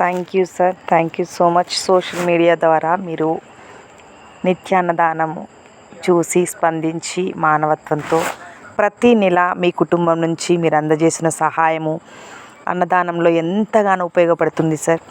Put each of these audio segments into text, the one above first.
Thank you sir thank you so much social media ద్వారా మీరు నిత్యాన్నదానము చూసి స్పందించి మానవత్వంతో ప్రతి నెల మీ కుటుంబం నుంచి మీరు అందజేసిన సహాయము అన్నదానంలో ఎంతగానో ఉపయోగపడుతుంది సార్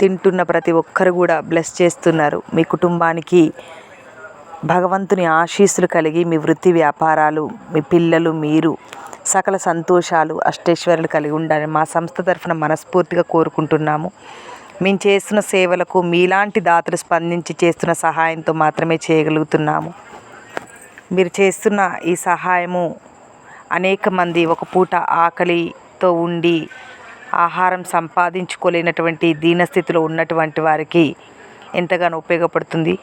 తింటున్న ప్రతి ఒక్కరు కూడా బ్లెస్ చేస్తున్నారు. మీ కుటుంబానికి భగవంతుని ఆశీస్సులు కలిగి మీ వృత్తి వ్యాపారాలు మీ పిల్లలు మీరు సకల సంతోషాలు అష్టేశ్వరులు కలిగి ఉండాలని మా సంస్థ తరఫున మనస్ఫూర్తిగా కోరుకుంటున్నాము. మేము చేస్తున్న సేవలకు మీలాంటి దాతలు స్పందించి చేస్తున్న సహాయంతో మాత్రమే చేయగలుగుతున్నాము. మీరు చేస్తున్న ఈ సహాయము అనేక మంది ఒక పూట ఆకలితో ఉండి ఆహారం సంపాదించుకోలేనటువంటి దీనస్థితిలో ఉన్నటువంటి వారికి ఎంతగానో ఉపయోగపడుతుంది.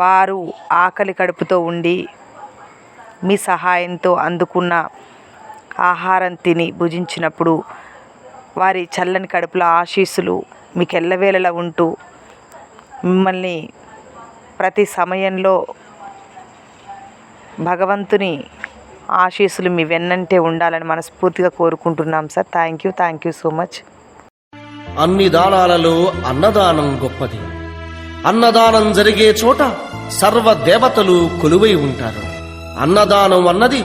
వారు ఆకలి కడుపుతో ఉండి మీ సహాయంతో అందుకున్న ఆహారం తిని భుజించినప్పుడు వారి చల్లని కడుపుల ఆశీస్సులు మీకు ఎల్లవేళలా ఉంటూ మిమ్మల్ని ప్రతి సమయంలో భగవంతుని ఆశీస్సులు మీ వెన్నంటే ఉండాలని మనస్ఫూర్తిగా కోరుకుంటున్నాం sir. Thank you thank you so much అన్ని దానాలలో అన్నదానం గొప్పది. అన్నదానం జరిగే చోట సర్వ దేవతలు కొలువై ఉంటారు. అన్నదానం అన్నది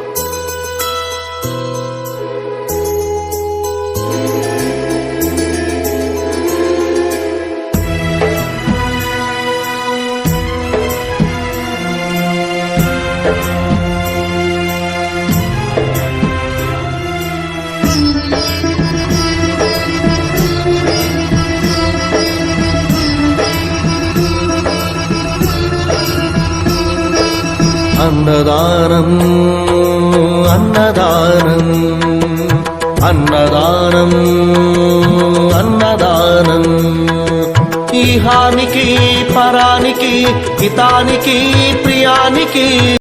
అన్నదానం అన్నదానం అన్నదానం అన్నదానం. ఈహానికి పరానికి హితానికి ప్రియానికి